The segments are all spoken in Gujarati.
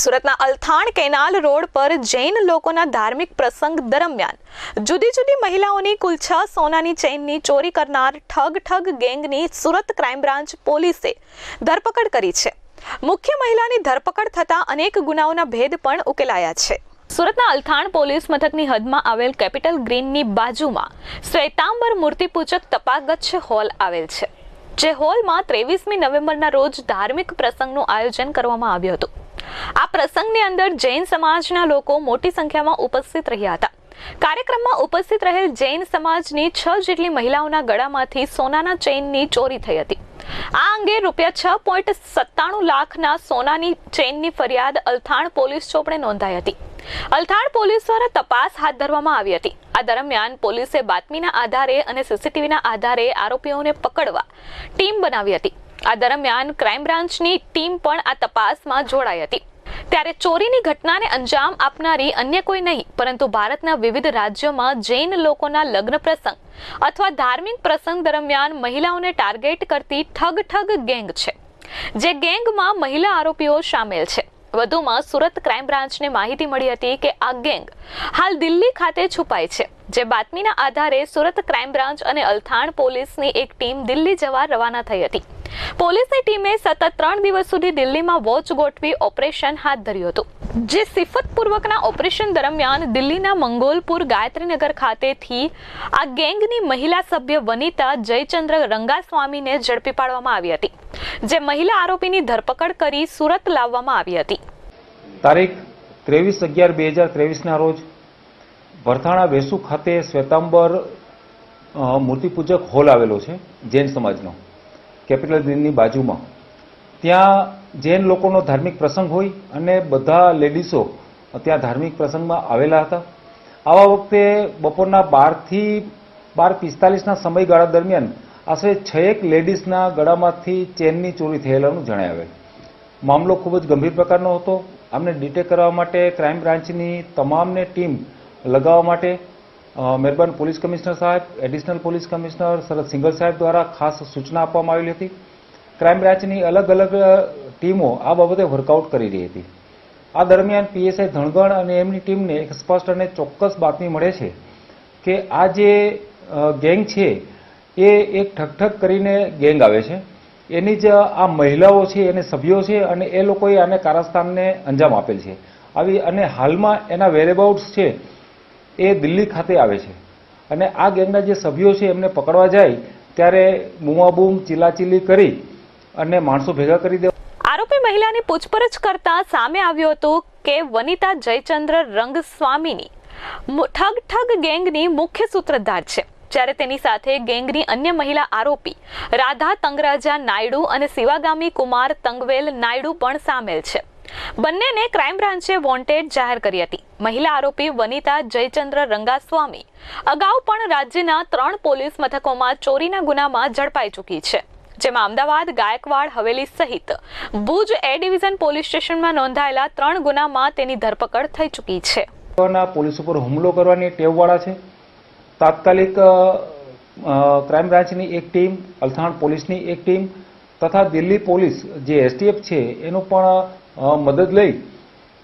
સુરતના અલથાણ કેનાલ રોડ પર જૈન લોકોના ધાર્મિક પ્રસંગ દરમિયાન જુદી જુદી મહિલાઓની કુલ છ સોનાની ચેઇનની ચોરી કરનાર ઠગ ઠગ ગેંગની સુરત ક્રાઇમ બ્રાન્ચ પોલીસે ધરપકડ કરી છે. મુખ્ય મહિલાની ધરપકડ થતાં અનેક ગુનાઓના ભેદ પણ ઉકેલાયા છે. સુરતના અલથાણ પોલીસ મથકની હદમાં આવેલ કેપિટલ ગ્રીનની બાજુમાં શ્વેતાંબર મૂર્તિપૂજક તપાગચ્છ હોલ આવેલ છે, જે હોલમાં ત્રેવીસમી નવેમ્બરના રોજ ધાર્મિક પ્રસંગનું આયોજન કરવામાં આવ્યું હતું. આ પ્રસંગની અંદર જૈન સમાજના લોકો મોટી સંખ્યામાં ઉપસ્થિત રહ્યા હતા. કાર્યક્રમમાં ઉપસ્થિત રહેલ જૈન સમાજની છ જેટલી મહિલાઓના ગળામાંથી સોનાના ચેઇનની ચોરી થઈ હતી. આ અંગે રૂપિયા છ પોઈન્ટ સત્તાણું લાખના સોનાની ચેઇનની ફરિયાદ અલથાણ પોલીસ ચોપડે નોંધાઈ હતી. અલથાણ પોલીસ દ્વારા તપાસ હાથ ધરવામાં આવી હતી. આ દરમિયાન પોલીસે બાતમીના આધારે અને સીસીટીવીના આધારે આરોપીઓને પકડવા ટીમ બનાવી હતી. આ દરમિયાન ક્રાઇમ બ્રાન્ચની ટીમ પણ આ તપાસમાં જોડાઈ હતી. ત્યારે ચોરીની ઘટનાને અંજામ આપનારી અન્ય કોઈ નહીં, પરંતુ ભારતના વિવિધ રાજ્યોમાં જૈન લોકોના લગ્ન પ્રસંગ અથવા ધાર્મિક પ્રસંગ દરમિયાન મહિલાઓને ટાર્ગેટ કરતી ઠગ ઠગ ગેંગ છે, જે ગેંગમાં મહિલા આરોપીઓ સામેલ છે. વધુમાં સુરત ક્રાઇમ બ્રાન્ચને માહિતી મળી હતી કે આ ગેંગ હાલ દિલ્હી ખાતે છુપાય છે, જે બાતમીના આધારે સુરત ક્રાઇમ બ્રાન્ચ અને અલથાણ પોલીસની એક ટીમ દિલ્હી જવા રવાના થઈ હતી. પોલીસની ટીમે સતત ત્રણ દિવસ સુધી દિલ્હીમાં વોચ ગોઠવી ઓપરેશન હાથ ધર્યું હતું. જે સિફતપૂર્વકના ઓપરેશન દરમિયાન દિલ્હીના મંગોલપુર ગાયત્રીનગર ખાતેથી આ ગેંગની મહિલા સભ્ય વનિતા જયચંદ્ર રંગાસ્વામીને ઝડપી પાડવામાં આવી હતી, જે મહિલા આરોપીની ધરપકડ કરી સુરત લાવવામાં આવી હતી. તારીખ ત્રેવીસ અગિયાર બે હજાર ત્રેવીસના રોજ વરથાણા વેસુ ખાતે શ્વેતાંબર મૂર્તિપૂજક હોલ આવેલો છે, જૈન સમાજનો. કેપિટલ ગ્રીનની બાજુમાં. ત્યાં જૈન લોકોનો ધાર્મિક પ્રસંગ હોય અને બધા લેડીસો ત્યાં ધાર્મિક પ્રસંગમાં આવેલા હતા. આવા વખતે બપોરના બારથી બાર પિસ્તાલીસના સમયગાળા દરમિયાન આશરે છએક લેડીઝના ગળામાંથી ચેનની ચોરી થયેલાનું જણાવે મામલો ખૂબ જ ગંભીર પ્રકારનો હતો. આમને ડિટેક્ટ કરવા માટે ક્રાઇમ બ્રાન્ચની તમામને ટીમ લગાવવા માટે મહેરબાન પોલીસ કમિશનર સાહેબ additional police commissioner Sharad Singhal સાહેબ દ્વારા ખાસ સૂચના આપવામાં આવેલી હતી. ક્રાઇમ બ્રાન્ચની અલગ અલગ ટીમો આ બાબતે વર્કઆઉટ કરી રહી હતી. આ દરમિયાન પીએસઆઈ ધણગણ અને એમની ટીમને એક સ્પષ્ટ અને ચોક્કસ બાતમી મળે છે કે આ જે ગેંગ છે, એ એક ઠકઠક કરીને ગેંગ આવે છે. એની જ આ મહિલાઓ છે, એને સભ્યો છે અને એ લોકોએ આને કારસ્તાનને અંજામ આપેલ છે. આવી અને હાલમાં એના વેરેબાઉટ્સ છે એ દિલ્હી ખાતે આવે છે. અને આ ગેંગના જે સભ્યો છે એમને પકડવા જાય ત્યારે બૂમાબૂમ, ચીલાચીલી કરી અને માણસો ભેગા કરી દેવા આરોપી મહિલાની પૂછપરછ કરતા સામે આવ્યું હતું કે વનિતા જયચંદ્ર રંગસ્વામીની ઠગ ઠગ ગેંગની મુખ્ય સૂત્રધાર છે. જ્યારે તેની સાથે ગેંગની અન્ય મહિલા આરોપી રાધા તંગરાજા નાયડુ અને શિવાગામી કુમાર તંગવેલ નાયડુ પણ સામેલ છે. બંનેને ક્રાઇમ બ્રાન્ચે વોન્ટેડ જાહેર કરી હતી. મહિલા આરોપી વનિતા જયચંદ્ર રંગાસ્વામી અગાઉ પણ રાજ્યના ત્રણ પોલીસ મથકોમાં ચોરીના ગુનામાં ઝડપાઈ ચૂકી છે. જેમાં અમદાવાદ, ગાયકવાડ, હવેલી સહિત ભુજ એ ડિવિઝન પોલીસ સ્ટેશનમાં નોંધાયેલા ત્રણ ગુનામાં તેની ધરપકડ થઈ ચૂકી છે. પોલીસ ઉપર હુમલો કરવાની ટેવવાળા છે. તાત્કાલિક ક્રાઇમ બ્રાન્ચની એક ટીમ, અલથાણ પોલીસની એક ટીમ તથા દિલ્હી પોલીસ જે એસટીએફ છે, એનું પણ મદદ લઈ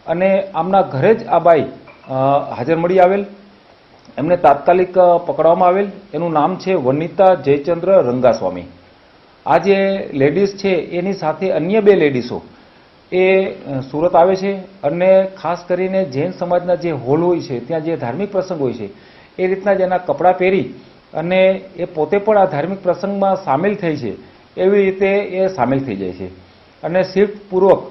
અને આમના ઘરે જ આ બાઈ હાજર મળી આવેલ. એમને તાત્કાલિક પકડવામાં આવેલ. એનું નામ છે વનિતા જયચંદ્ર રંગાસ્વામી. આ જે લેડીઝ છે, એની સાથે અન્ય બે લેડીઝો, એ સુરત આવે છે અને ખાસ કરીને જૈન સમાજના જે હોલ હોય છે, ત્યાં જે ધાર્મિક પ્રસંગ હોય છે, એ રીતના જ એના કપડાં પહેરી અને એ પોતે પણ આ ધાર્મિક પ્રસંગમાં સામેલ થઈ છે, એવી રીતે એ સામેલ થઈ જાય છે. અને શિફ્ટ પૂર્વક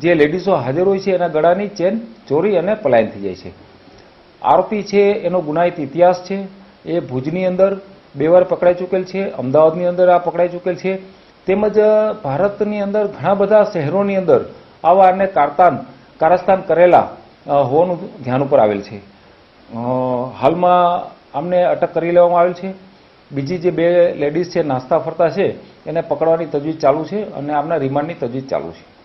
જે લેડીઝો હાજર હોય છે એના ગળાની ચેન ચોરી અને પલાયન થઈ જાય છે. આરોપી છે, એનો ગુનાહિત ઇતિહાસ છે, એ ભુજની અંદર બે વાર પકડાઈ ચૂકેલ છે, અમદાવાદની અંદર આ પકડાઈ ચૂકેલ છે, તેમજ ભારતની અંદર ઘણા બધા શહેરોની અંદર આવા અને કારતાન, કારસ્તાન કરેલા હોવાનું ધ્યાન ઉપર આવેલ છે. હાલમાં આમને અટક કરી લેવામાં આવેલ છે. બીજી જે બે લેડીઝ છે, નાસ્તા ફરતા છે, એને પકડવાની તજવીજ ચાલુ છે અને આમના રિમાન્ડની તજવીજ ચાલુ છે.